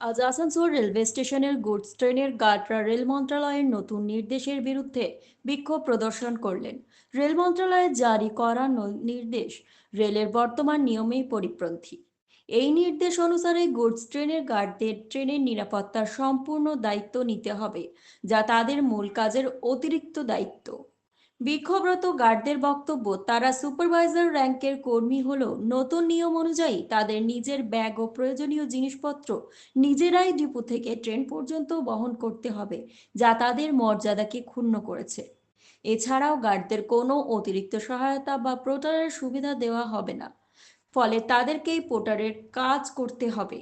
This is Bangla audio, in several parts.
আজ আসানসোল রেলওয়ে স্টেশনের গুডস ট্রেনের গার্ডরা রেল মন্ত্রণালয়ের নতুন নির্দেশের বিরুদ্ধে বিক্ষোভ প্রদর্শন করলেন। রেল মন্ত্রণালয়ের জারি করা নির্দেশ, রেলের বর্তমান নিয়মেই পরিপন্থী। এই নির্দেশ অনুসারে গুডস ট্রেনের গার্ডদের ট্রেনের নিরাপত্তার সম্পূর্ণ দায়িত্ব নিতে হবে, যা তাদের মূল কাজের অতিরিক্ত দায়িত্ব। বিক্ষোভরত গার্ডদের বক্তব্য, তারা সুপারভাইজার র্যাঙ্কের কর্মী হলেও নতুন নিয়ম অনুযায়ী তাদের নিজের ব্যাগ ও প্রয়োজনীয় জিনিসপত্র নিজেরাই ডিপো থেকে ট্রেন পর্যন্ত বহন করতে হবে, যা তাদের মর্যাদাকে ক্ষুণ্ণ করেছে। এছাড়াও গার্ডদের কোনো অতিরিক্ত সহায়তা বা পোর্টারের সুবিধা দেওয়া হবে না, ফলে তাদেরকেই পোর্টারের কাজ করতে হবে।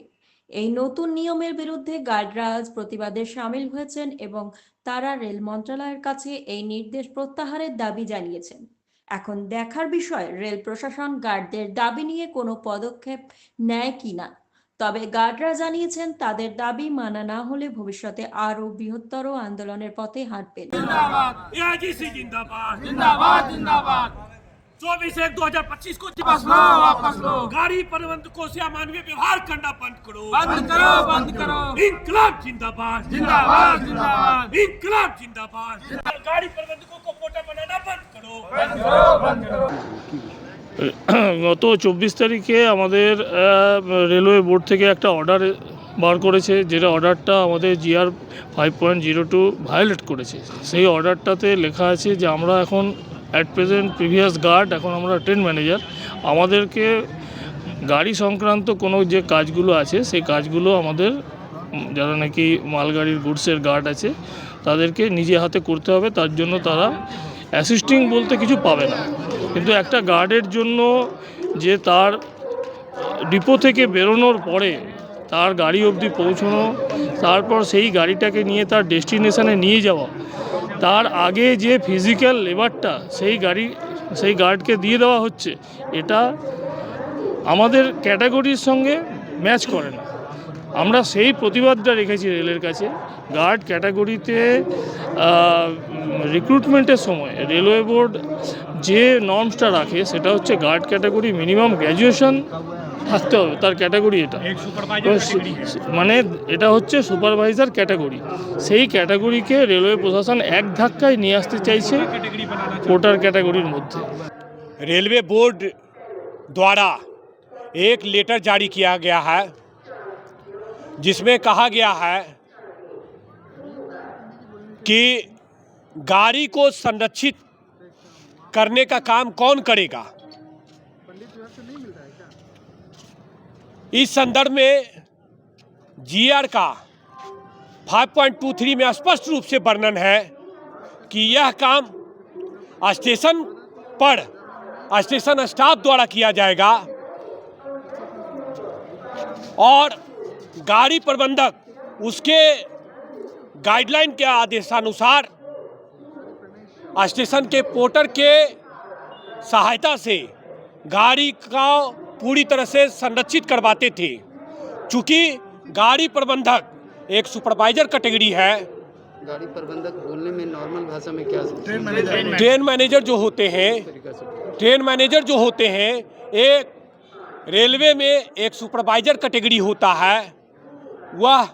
এই নতুন নিয়মের বিরুদ্ধে গার্ডরাজ প্রতিবাদে সামিল হয়েছেন এবং তারা রেল মন্ত্রণালয়ের কাছে এই নির্দেশ প্রত্যাহারের দাবি জানিয়েছেন। এখন দেখার বিষয় রেল প্রশাসন গার্ডদের দাবি নিয়ে কোনো পদক্ষেপ নেয় কিনা তবে গার্ডরা জানিয়েছেন তাদের দাবি মানা না হলে ভবিষ্যতে আরও বৃহত্তর আন্দোলনের পথে হাঁটবেন। जिंदाबाद एआईजीसी जिंदाबाद जिंदाबाद जिंदाबाद चौबीस एक दो हजार पच्चीस को वापस लो वापस लो गाड़ी प्रबंधकों से अमानवीय व्यवहार करना बंद करो बंद करो बंद करो इनकलाब जिंदाबाद जिंदाबाद जिंदाबाद इनकलाब जिंदाबाद गाड़ी प्रबंधकों को पोटा बनाना बंद करो बंद करो बंद करो গত চব্বিশ তারিখে আমাদের আহ, রেলওয়ে বোর্ড থেকে একটা অর্ডার বার করেছে যেটা অর্ডারটা আমাদের G R five point zero two violate করেছে সেই অর্ডারটাতে লেখা আছে যে আমরা এখন অ্যাট প্রেজেন্ট প্রিভিয়াস গার্ড এখন আমরা ট্রেন ম্যানেজার আমাদেরকে গাড়ি সংক্রান্ত কোনো যে কাজগুলো আছে, সেই কাজগুলো আমাদের যারা নাকি মালগাড়ির গুডসের গার্ড আছে, তাদেরকে নিজে হাতে করতে হবে, তার জন্য তারা অ্যাসিস্টিং বলতে কিছু পাবে না। কিন্তু একটা গার্ডের জন্য যে তার ডিপো থেকে বেরোনোর পরে তার গাড়ি অবধি পৌঁছানো, তারপর সেই গাড়িটাকে নিয়ে তার ডেস্টিনেশানে নিয়ে যাওয়া তার আগে যে ফিজিক্যাল লেবারটা সেই গাড়ি, সেই গার্ডকে দিয়ে দেওয়া হচ্ছে, এটা আমাদের ক্যাটাগরির সঙ্গে ম্যাচ করে না। আমরা সেই প্রতিবাদটা রেখেছি রেলের কাছে। গার্ড ক্যাটাগরিতে রিক্রুটমেন্টের সময় রেলওয়ে বোর্ড যে নর্মসটা রাখে, সেটা হচ্ছে গার্ড ক্যাটাগরি মিনিমাম গ্র্যাজুয়েশন থাকতে হবে তার ক্যাটাগরি এটা তো সে- মানে এটা হচ্ছে সুপারভাইজার ক্যাটাগরি সেই ক্যাটাগরিকে রেলওয়ে প্রশাসন এক ধাক্কায় নিয়ে আসতে চাইছে কোটার ক্যাটাগরির মধ্যে रेलवे बोर्ड द्वारा एक लेटर जारी किया गया है जिसमें कहा गया है कि गाड़ी को संरक्षित करने का काम कौन करेगा इस संदर्भ में जीआर का 5.23 में स्पष्ट रूप से वर्णन है कि यह काम स्टेशन पर, स्टेशन स्टाफ द्वारा किया जाएगा और गाड़ी प्रबंधक उसके गाइडलाइन के आदेशानुसार स्टेशन के पोर्टर के सहायता से गाड़ी का पूरी तरह से संरक्षित करवाते थे। चूँकि गाड़ी प्रबंधक एक सुपरवाइजर कैटेगरी है। गाड़ी प्रबंधक बोलने में नॉर्मल भाषा में क्या ट्रेन मैनेजर ट्रेन मैनेजर जो होते हैं ट्रेन मैनेजर जो होते हैं एक रेलवे में एक सुपरवाइजर कैटेगरी होता है। वह